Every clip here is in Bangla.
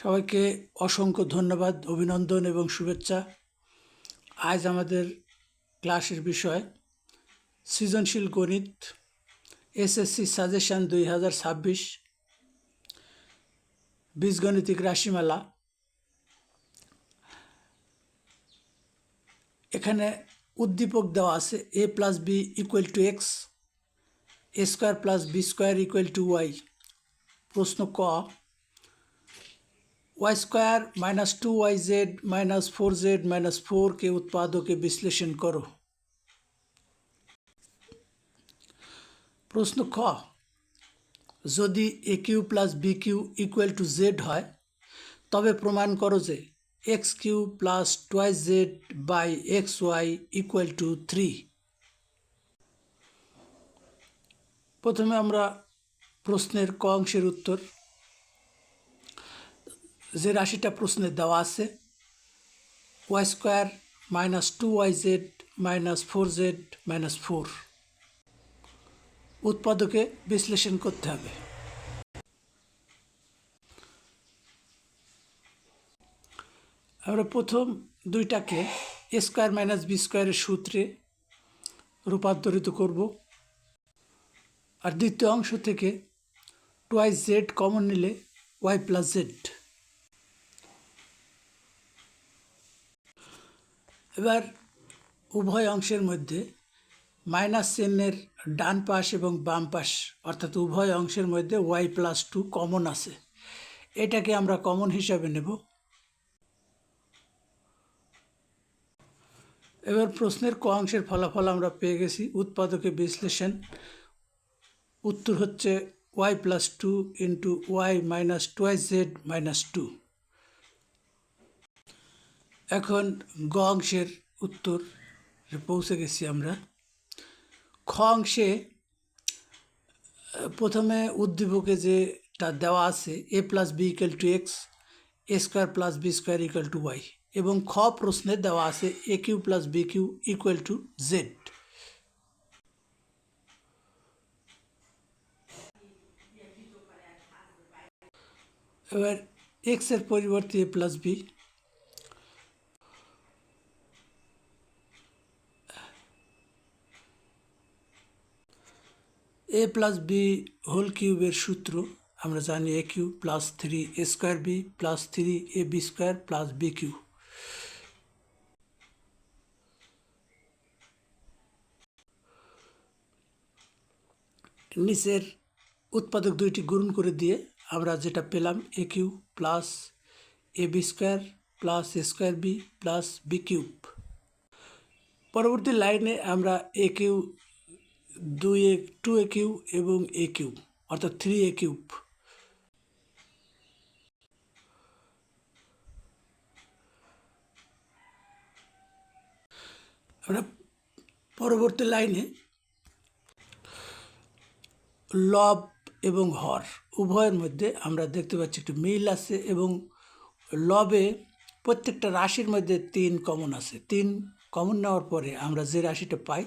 সবাইকে অসংখ্য ধন্যবাদ, অভিনন্দন এবং শুভেচ্ছা। আজ আমাদের ক্লাসের বিষয়, সৃজনশীল গণিত, এসএসসি সাজেশান দুই হাজার ছাব্বিশ, বীজগণিতিক রাশিমালা। এখানে উদ্দীপক দেওয়া আছে, A plus B equal to X, A square plus B square equal to Y. প্রশ্ন ক Y square minus two Y Z minus four Z minus four के उत्पादों के विश्लेषण करो প্রশ্ন খ যদি A Q plus B Q equal to Z হয় তবে প্রমাণ করো যে X Q plus twice Z by X Y equal to three প্রথমে আমরা প্রশ্নের ক অংশের উত্তর যে রাশিটা প্রশ্নে দেওয়া আছে Y square minus two Y Z minus four Z minus four উৎপাদকে বিশ্লেষণ করতে হবে। আমরা প্রথম দুইটাকে এ স্কোয়ার মাইনাস বি স্কোয়ারের সূত্রে রূপান্তরিত করব। আর দ্বিতীয় অংশ থেকে টোয়াইস জেড কমন নিলে ওয়াই প্লাস জেড এবার উভয় অংশের মধ্যে মাইনাস চিহ্নের ডান পাশ এবং বাম পাশ, অর্থাৎ উভয় অংশের মধ্যে ওয়াই প্লাস টু কমন আছে। এটাকে আমরা কমন হিসাবে নেব। এবার প্রশ্নের ক অংশের ফলাফল আমরা পেয়ে গেছি। উৎপাদকে বিশ্লেষণ। উত্তর হচ্ছে Y plus two into Y minus twice Z minus two. এখন গ অংশের উত্তর পৌঁছে গেছি আমরা। খ অংশে প্রথমে উদ্দীপকে যেটা দেওয়া আছে, A plus B equal to X, A square plus B square equal to Y এবং খ প্রশ্নে দেওয়া আছে, A cube plus B cube equal to Z. এবার এক্সের পরিবর্তে A plus B. A plus B whole কিউবের সূত্র, আমরা জানি A cube plus three A square B plus three A B square plus B cube নিচের উৎপাদক দুইটি গুণ করে দিয়ে আমরা যেটা পেলাম A cube plus A B square plus A square B plus B cube পরবর্তী লাইনে আমরা এ কিউ দুই এ টু এ কিউ এবং এ কিউ অর্থাৎ থ্রি এ কিউব আমরা পরবর্তী লাইনে লব এবং হর, উভয়ের মধ্যে আমরা দেখতে পাচ্ছি একটু মিল আছে এবং লবে প্রত্যেকটা রাশির মধ্যে তিন কমন আছে, তিন কমন নেওয়ার পরে আমরা যে রাশিটা পাই,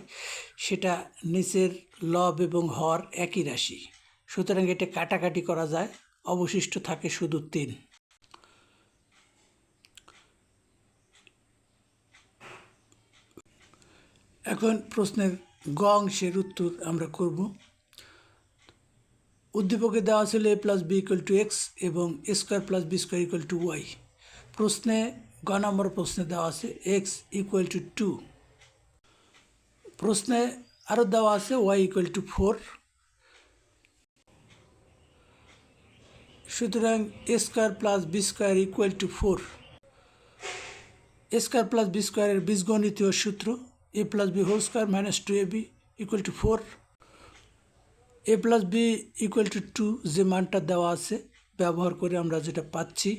সেটা নিচের লব এবং হর একই রাশি। সুতরাং এটা কাটাকাটি করা যায়, অবশিষ্ট থাকে শুধু তিন। এখন প্রশ্নের গ অংশের উত্তর আমরা করব। উদ্দীপকে দেওয়া ছিল A plus B equal to X এবং A square plus B square equal to Y প্রশ্নে গ নম্বর প্রশ্নে দেওয়া আছে এক্স ইকুয়াল টু টু প্রশ্নে আরও দেওয়া আছে ওয়াই ইকুয়াল টু ফোর সুতরাং A square plus B square equal to four A square plus B স্কোয়ারের বীজগণিতীয় সূত্র A plus B whole square minus two A B equal to four A plus B equal to two যে মানটা দেওয়া আছে, ব্যবহার করে আমরা যেটা পাচ্ছি।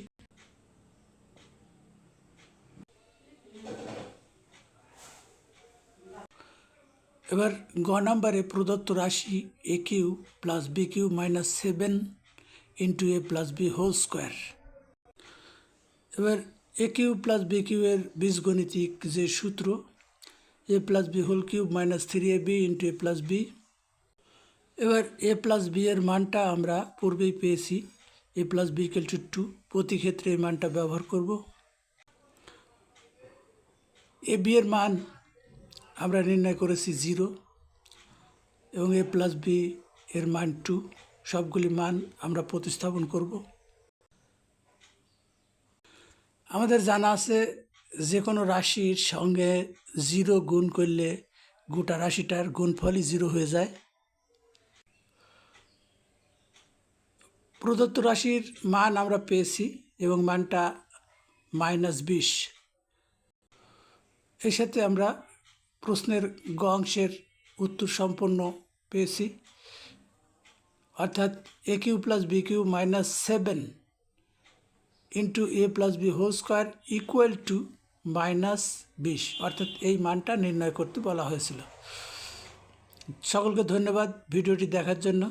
এবার গ নাম্বারে প্রদত্ত রাশি A cube plus B cube minus seven into A plus B whole square এবার A cube plus B cube এর বীজগণিতিক যে সূত্র A plus B whole cube minus three A B into A plus B এবার এ প্লাস বি এর মানটা আমরা পূর্বেই পেয়েছি A plus B equal to two প্রতি ক্ষেত্রে এই মানটা ব্যবহার করব। এ বি এর মান আমরা নির্ণয় করেছি জিরো এবং এ প্লাস বি এর মান টু। সবগুলি মান আমরা প্রতিস্থাপন করব। আমাদের জানা আছে যে কোনো রাশির সঙ্গে জিরো গুণ করলে গোটা রাশিটার গুণফলই জিরো হয়ে যায়। প্রদত্ত রাশির মান আমরা পেয়েছি এবং মানটা মাইনাস বিশ। এর সাথে আমরা প্রশ্নের গ অংশের উত্তর সম্পন্ন পেয়েছি। অর্থাৎ A cube plus B cube minus seven into A plus B whole square equal to minus বিশ। অর্থাৎ এই মানটা নির্ণয় করতে বলা হয়েছিল। সকলকে ধন্যবাদ ভিডিওটি দেখার জন্য।